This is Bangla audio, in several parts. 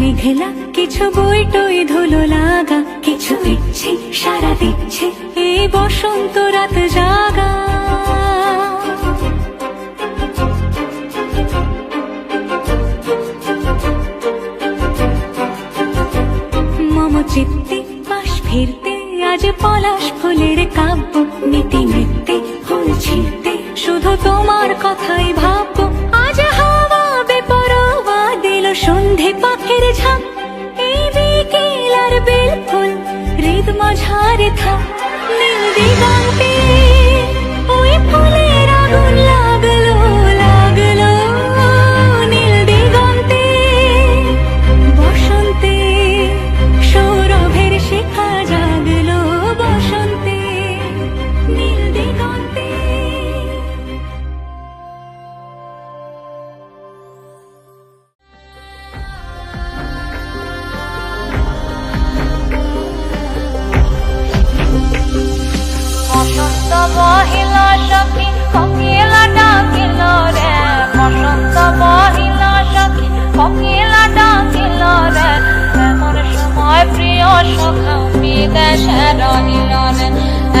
মেঘলা, কিছু বই টই ধুলো লাগা, কিছু ইচ্ছে সারা দিচ্ছে এই বসন্ত রাত জাগা। মম চিত্তে পাশ ফিরতে, আজ পলাশ ফুলের কাব্য, নীতি ফুল ছিঁড়তে, শুধু তোমার কথাই মাঝারে থাক নীল দিগন্তে ওই ফুলের আগুন বিদেশে রহিল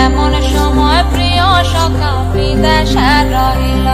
এমন সময় প্রিয় সখা বিদেশে রহিল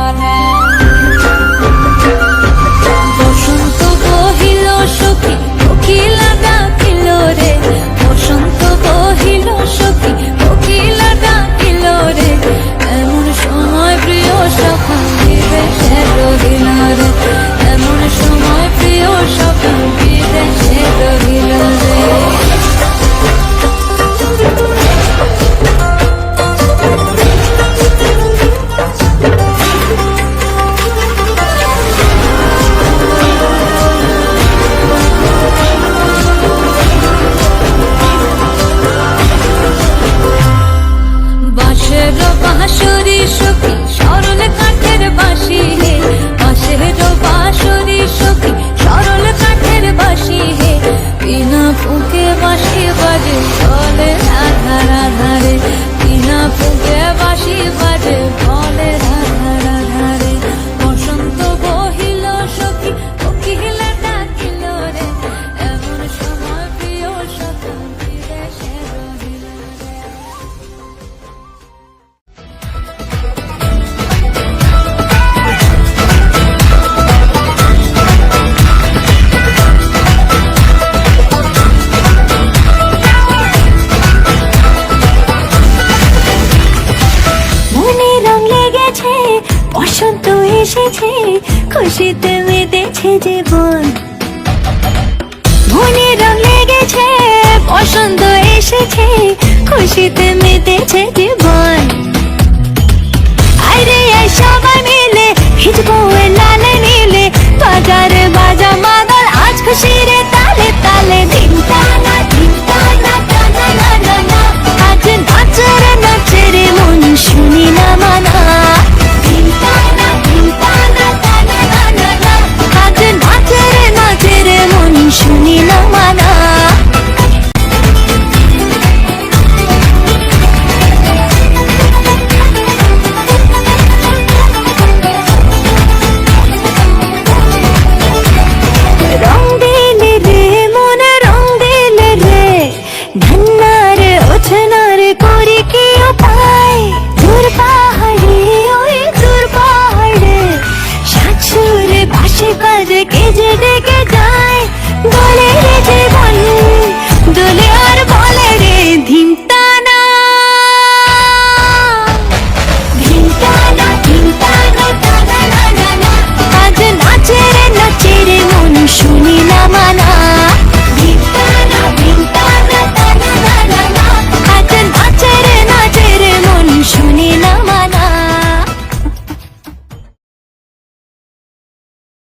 এসেছে খুশিতে মেতেছে জীবন। ভুনে রং লেগেছে বসন্ত এসেছে খুশিতে মেতেছে জীবন। আরে সবাই